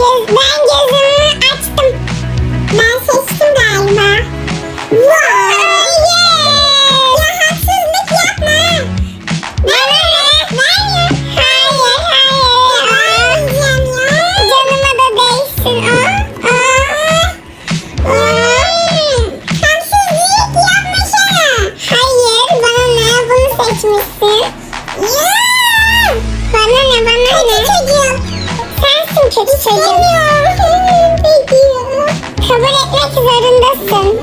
Bye. kötü çocuğum. Kabul etmek zorundasın.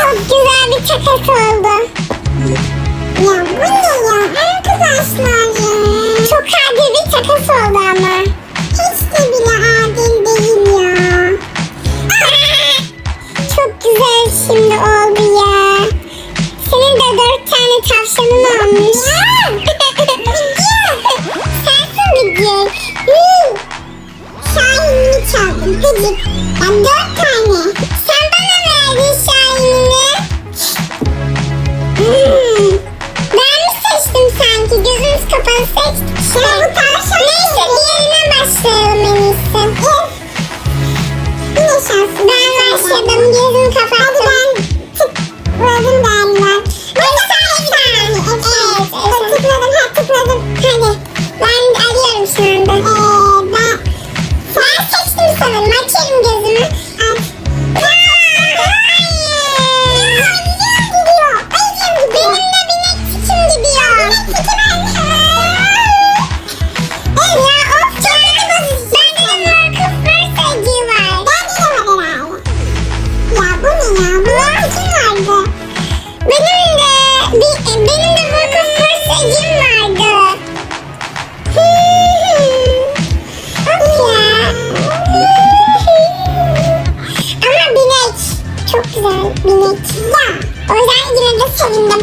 Çok güzel bir çakası oldu. Ya bu ne ya arkadaşlar ya. Çok hadi bir çakası oldu ama. E, benim de vakıf pasajım vardı. Ama binek çok güzel binek. Ya o yüzden yine de sevindim.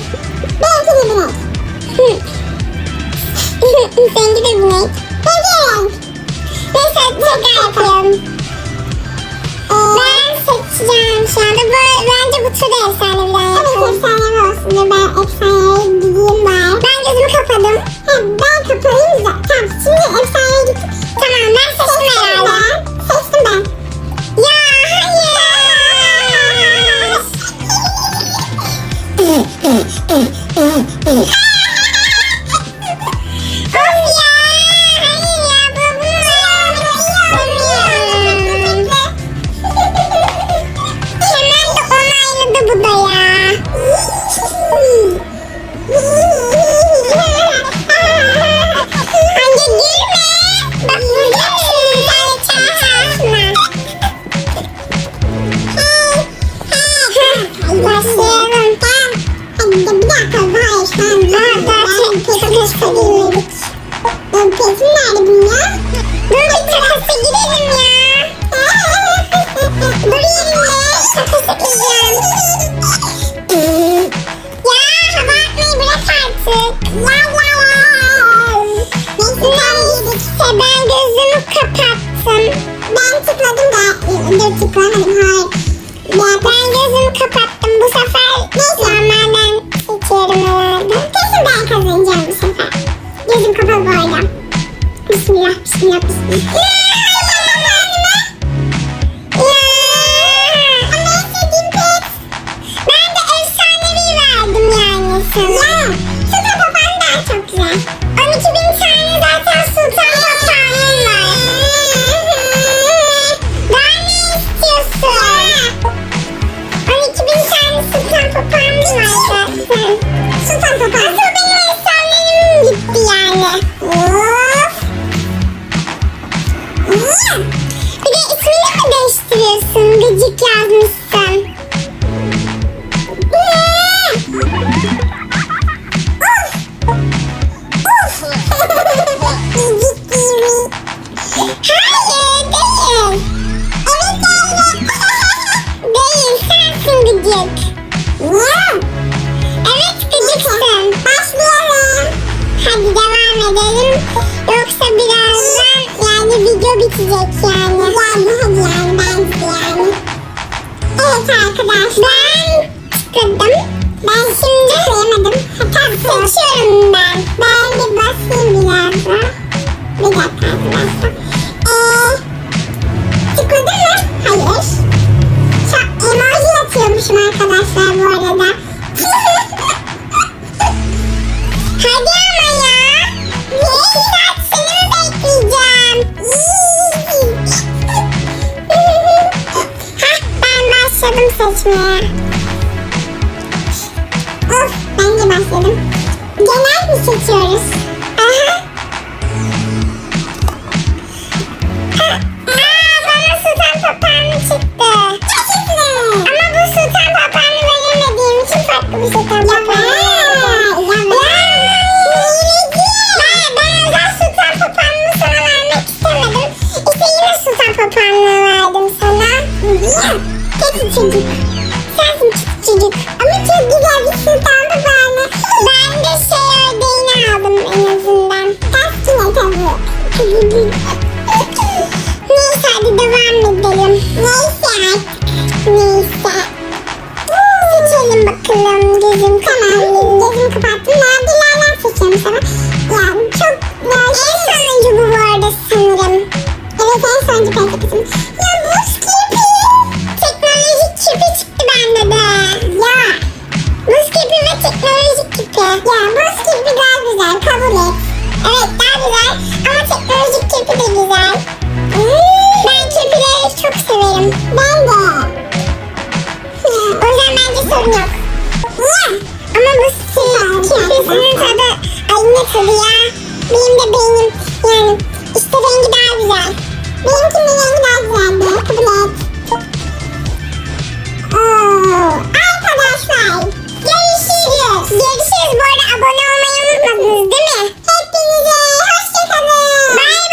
Belki de binek. Seninki de binek. Peki. Neyse tekrar ben seçeceğim şu anda. Bu, bence bu tur da efsane bir daha yapalım. gittik burayı güzel. Tamam şimdi efsaneye gittik. Tamam ben seçtim herhalde. Seçtim ben. Ya hayır. Woo! Subscribe and like. Yeah, bitecek yani. Yani hadi yani bence yani. Evet arkadaşlar. Ben tıkladım. Ben şimdi tıklayamadım. Tam seçiyorum ben. Ben bir basayım biraz daha. Bir dakika arkadaşlar. başladım seçmeye. Of ben de başladım. Genel mi seçiyoruz? Aha. Aa bana sultan papağanı çıktı. Ama bu sultan papağanı veremediğim için farklı bir sultan papağanı. Yeah. Kötü çocuk. Sensin kötü çocuk. Ama çok güzel bir sultandı böyle. Ben de şey ördeğini aldım en azından. Ters yine tabii. Neyse hadi devam edelim. Neyse artık. Neyse. Seçelim bakalım. Gözüm kanalıyım. Gözümü kapattım. Nerede ilerler seçelim sana. Yani çok böyle en sonuncu bu bu arada sanırım. Evet en sonuncu pek Ya güzel kabul et. Evet daha güzel ama teknolojik çipi de güzel.